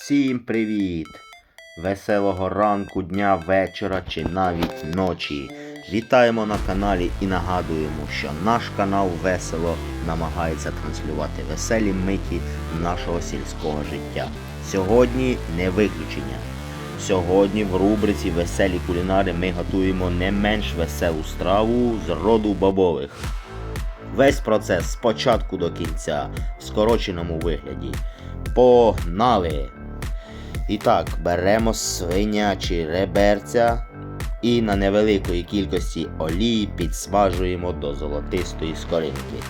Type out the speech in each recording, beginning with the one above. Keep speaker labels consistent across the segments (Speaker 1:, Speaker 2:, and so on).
Speaker 1: Всім привіт! Веселого ранку, дня, вечора чи навіть ночі. Вітаємо на каналі і нагадуємо, що наш канал весело намагається транслювати веселі миті нашого сільського життя. Сьогодні не виключення. Сьогодні в рубриці Веселі кулінари ми готуємо не менш веселу страву з роду бобових. Весь процес з початку до кінця в скороченому вигляді. Погнали! І так, беремо свинячі реберця і на невеликої кількості олії підсмажуємо до золотистої скоринки.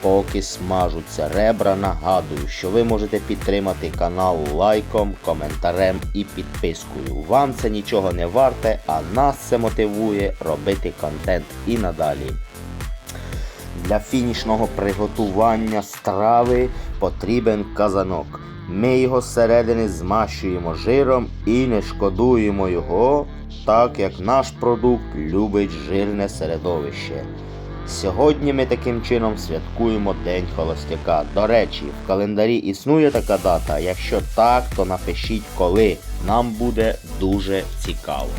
Speaker 1: Поки смажуться ребра, нагадую, що ви можете підтримати канал лайком, коментарем і підпискою. Вам це нічого не варте, а нас це мотивує робити контент і надалі. Для фінішного приготування страви потрібен казанок. Ми його зсередини змащуємо жиром і не шкодуємо його, так як наш продукт любить жирне середовище. Сьогодні ми таким чином святкуємо День Холостяка. До речі, в календарі існує така дата. Якщо так, то напишіть коли. Нам буде дуже цікаво.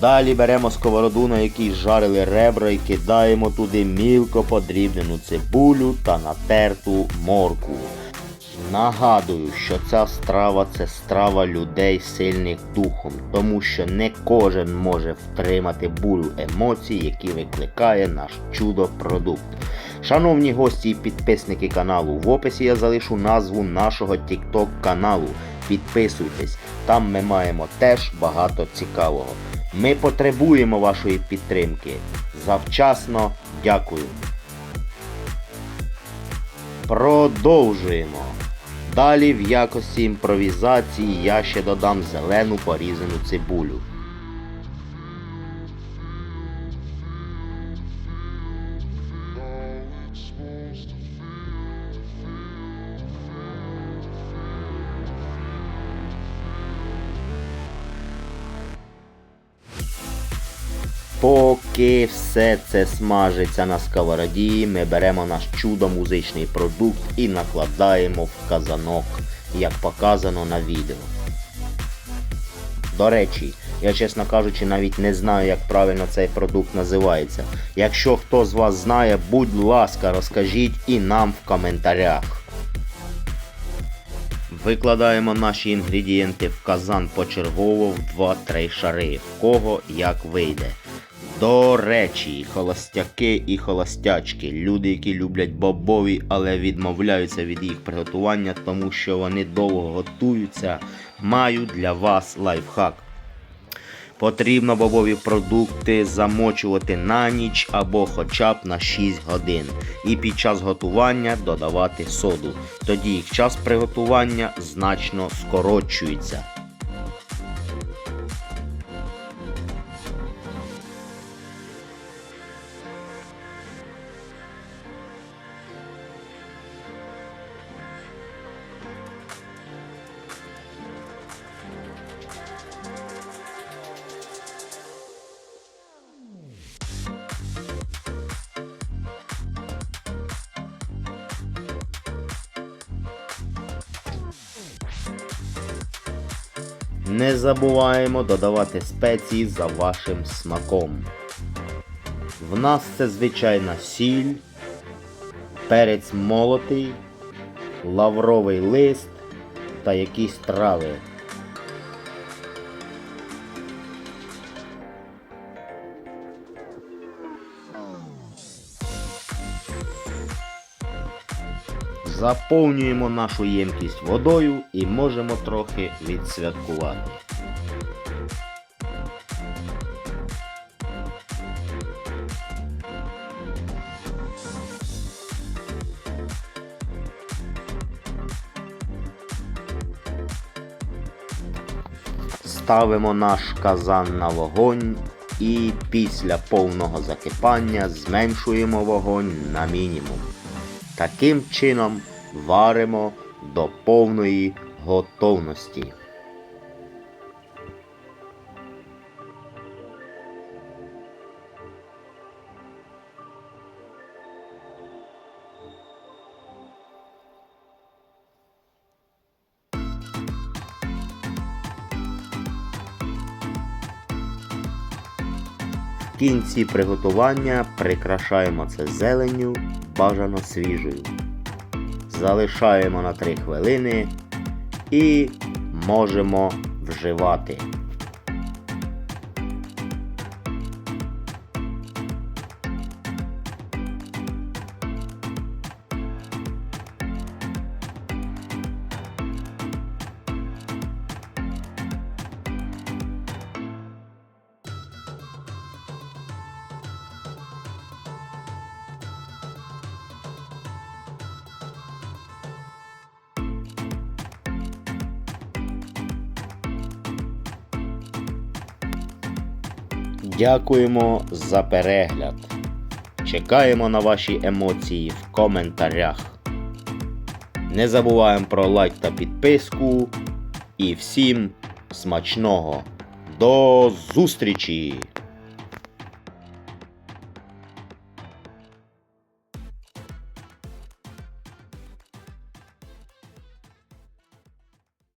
Speaker 1: Далі беремо сковороду, на якій жарили ребра і кидаємо туди мілко подрібнену цибулю та натерту моркву. Нагадую, що ця страва це страва людей сильних духом, тому що не кожен може втримати бурю емоцій, які викликає наш чудо-продукт. Шановні гості і підписники каналу, в описі я залишу назву нашого TikTok каналу. Підписуйтесь, там ми маємо теж багато цікавого. Ми потребуємо вашої підтримки. Завчасно дякую. Продовжуємо. Далі в якості імпровізації я ще додам зелену порізану цибулю. Поки все це смажиться на сковороді, ми беремо наш чудо музичний продукт і накладаємо в казанок, як показано на відео. До речі, я чесно кажучи, навіть не знаю, як правильно цей продукт називається. Якщо хто з вас знає, будь ласка, розкажіть і нам в коментарях. Викладаємо наші інгредієнти в казан почергово в 2-3 шари, в кого як вийде. До речі, холостяки і холостячки, люди, які люблять бобові, але відмовляються від їх приготування, тому що вони довго готуються, маю для вас лайфхак. Потрібно бобові продукти замочувати на ніч або хоча б на 6 годин. І під час готування додавати соду. Тоді їх час приготування значно скорочується. Не забуваємо додавати спеції за вашим смаком. В нас це звичайна сіль, перець молотий, лавровий лист та якісь трави. Заповнюємо нашу ємкість водою і можемо трохи відсвяткувати. Ставимо наш казан на вогонь і після повного закипання зменшуємо вогонь на мінімум. Таким чином варимо до повної готовності. В кінці приготування прикрашаємо це зеленню бажано свіжою. Залишаємо на 3 хвилини і можемо вживати. Дякуємо за перегляд. Чекаємо на ваші емоції в коментарях. Не забуваємо про лайк та підписку. І всім смачного. До зустрічі!